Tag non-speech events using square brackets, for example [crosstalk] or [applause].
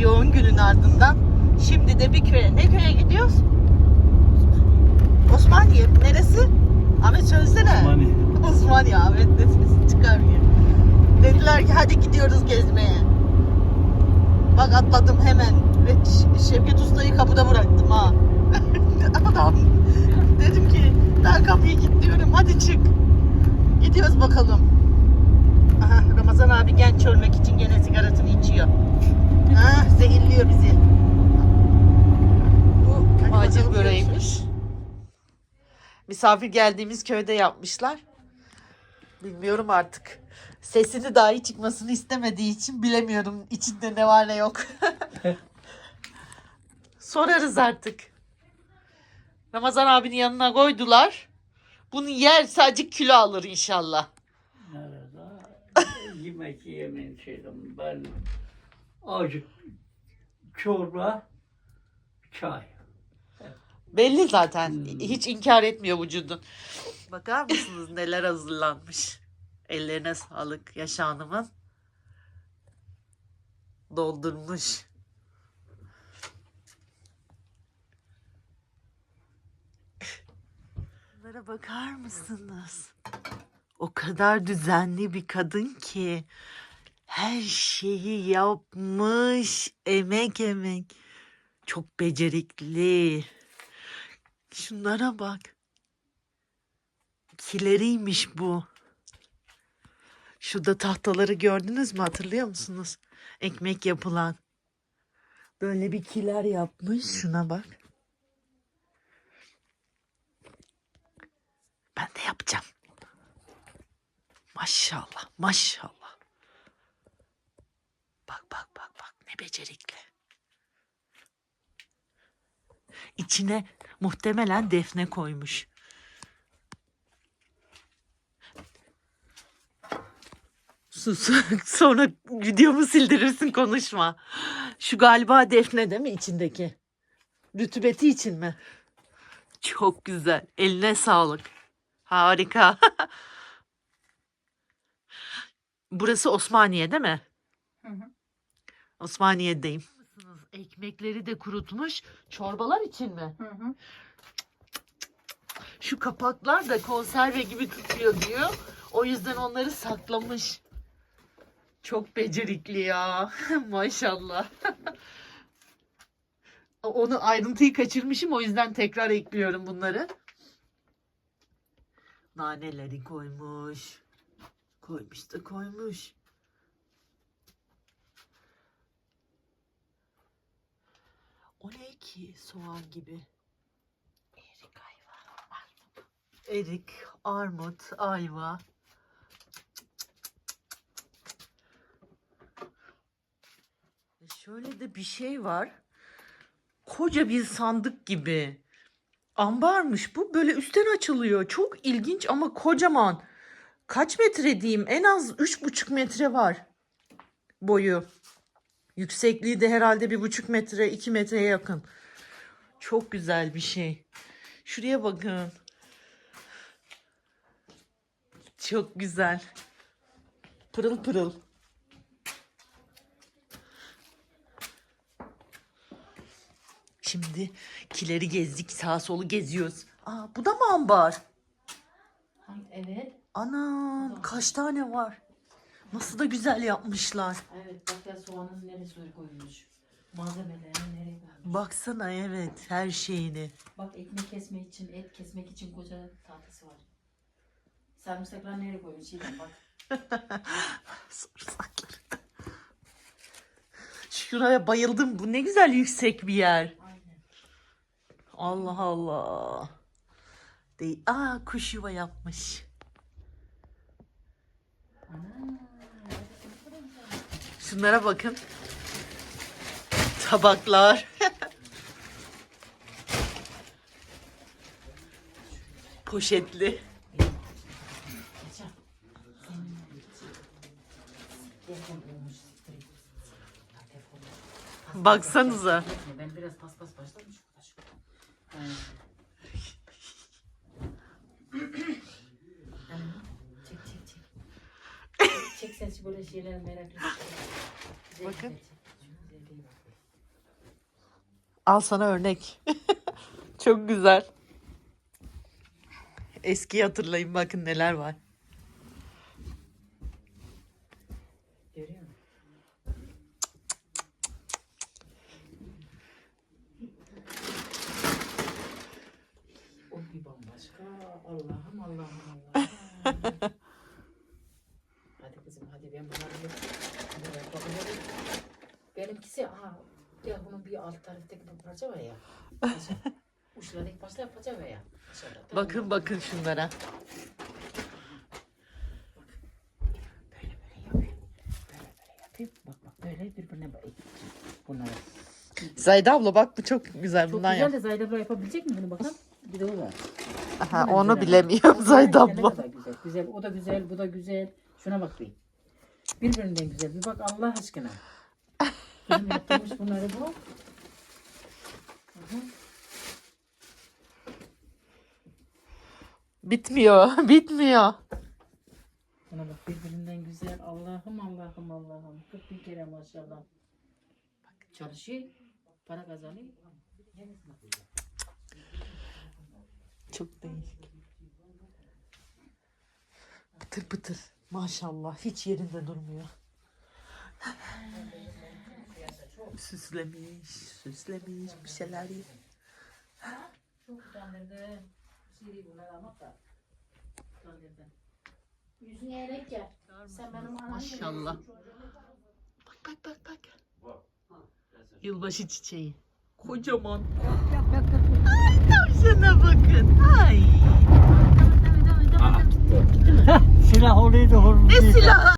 yoğun günün ardından şimdi de bir köye. Ne köye gidiyoruz? Osmaniye. Neresi? Ahmet söylesene. Osmaniye. Osmaniye. Ahmet ne sesi çıkarmıyor. Dediler ki hadi gidiyoruz gezmeye. Bak atladım hemen. Ve Şevket Usta'yı kapıda bıraktım ha. [laughs] Adam. Dedim ki ben kapıyı kilitliyorum hadi çık. Gidiyoruz bakalım. Aha, Ramazan abi genç ölmek için gene sigaretini içiyor. Ha, zehirliyor bizi. Bu macir böreğiymiş. Misafir geldiğimiz köyde yapmışlar. Bilmiyorum artık. Sesini dahi çıkmasını istemediği için bilemiyorum içinde ne var ne yok. [laughs] Sorarız artık. Ramazan abinin yanına koydular. Bunu yer sadece kilo alır inşallah. Nerede? [laughs] Yemek yemeyin ben. Acık çorba, çay. Belli zaten. Hmm. Hiç inkar etmiyor vücudun. Bakar mısınız neler hazırlanmış. Ellerine sağlık Yaşa Hanım'ın. Doldurmuş. Bunlara bakar mısınız? O kadar düzenli bir kadın ki her şeyi yapmış. Emek emek. Çok becerikli. Şunlara bak. Kileriymiş bu. Şurada tahtaları gördünüz mü hatırlıyor musunuz? Ekmek yapılan. Böyle bir kiler yapmış. Şuna bak. Ben de yapacağım. Maşallah, maşallah. Bak bak bak bak ne becerikli. İçine muhtemelen defne koymuş. Sus. [laughs] Sonra videomu sildirirsin konuşma. Şu galiba defne değil mi içindeki? Rütubeti için mi? Çok güzel. Eline sağlık. Harika. [laughs] Burası Osmaniye değil mi? Osmaniye'deyim. Ekmekleri de kurutmuş. Çorbalar için mi? Şu kapaklar da konserve gibi tutuyor diyor. O yüzden onları saklamış. Çok becerikli ya. [laughs] Maşallah. [laughs] Onu ayrıntıyı kaçırmışım o yüzden tekrar ekliyorum bunları. Naneleri koymuş. Koymuş da koymuş. O ne ki soğan gibi? Erik ayva. Armut. Erik, armut, ayva. E Şöyle de bir şey var. Koca bir sandık gibi. Ambarmış bu. Böyle üstten açılıyor. Çok ilginç ama kocaman. Kaç metre diyeyim? En az üç buçuk metre var boyu. Yüksekliği de herhalde bir buçuk metre, iki metreye yakın. Çok güzel bir şey. Şuraya bakın. Çok güzel. Pırıl pırıl. Şimdi kileri gezdik, sağ solu geziyoruz. Aa, bu da mı ambar? Evet. Anam, kaç tane var? Nasıl da güzel yapmışlar. Evet bak ya soğanın neresi koyulmuş. Malzemelerini nereye vermiş. Baksana evet her şeyini. Bak ekmek kesmek için, et kesmek için koca tahtası var. Sarımsaklar nereye koymuş? Şeyden bak. [laughs] Sarımsakları. Şuraya bayıldım. Bu ne güzel yüksek bir yer. Aynen. Allah Allah. Değil. Aa kuş yuva yapmış. Şunlara bakın. Tabaklar. [laughs] Poşetli. Baksanıza. Ben biraz paspas başladım şu kadar şu kadar. Evet. Anne, çek çek şu böyle şeyleri merak etme. Güzel, Bakın. güzel. Al sana örnek. [laughs] Çok güzel. Eskiyi hatırlayın bakın neler var. Görüyor musun? O bir bambaşka. Allah'ım Allah'ım Allah'ım. [laughs] hadi kızım hadi ben bunları bir bunları bakıyorum. Benimkisi aha ya bunun bir alt taraftaki bir parça var ya. Uçlardaki parça parça var ya. Aşağıda. Tamam. Bakın bakın şunlara. Böyle böyle yapayım. Böyle böyle yapayım. Bak bak böyle birbirine bak. Bunları. Zayda abla bak bu çok güzel Çok bundan güzel yap. de Zahide abla yapabilecek mi bunu bakalım? Bir de o var. Aha, onu güzel. bilemiyorum Zayda Ne abla. kadar güzel. Güzel. O da güzel, bu da güzel. Şuna bak bir. Birbirinden güzel. Bir bak Allah aşkına. Bizim yaptığımız bunları bu. Aha. Bitmiyor, [laughs] bitmiyor. Buna bak birbirinden güzel. Allah'ım Allah'ım Allah'ım. 40 bin kere maşallah. Bak çalışıyor. Para kazanıyor. Çok değişik. Pıtır pıtır. Maşallah hiç yerinde durmuyor. süslemiş, süslemiş bir şeyler. Çok utandırdı. Siri bunlar almak da. Utandırdı. Yüzüne eğerek gel. Sen benim anamı Maşallah. Bak bak bak bak. Yılbaşı çiçeği. Kocaman. Ay tavşana bakın. Ay. Silah oraya da Ne silahı?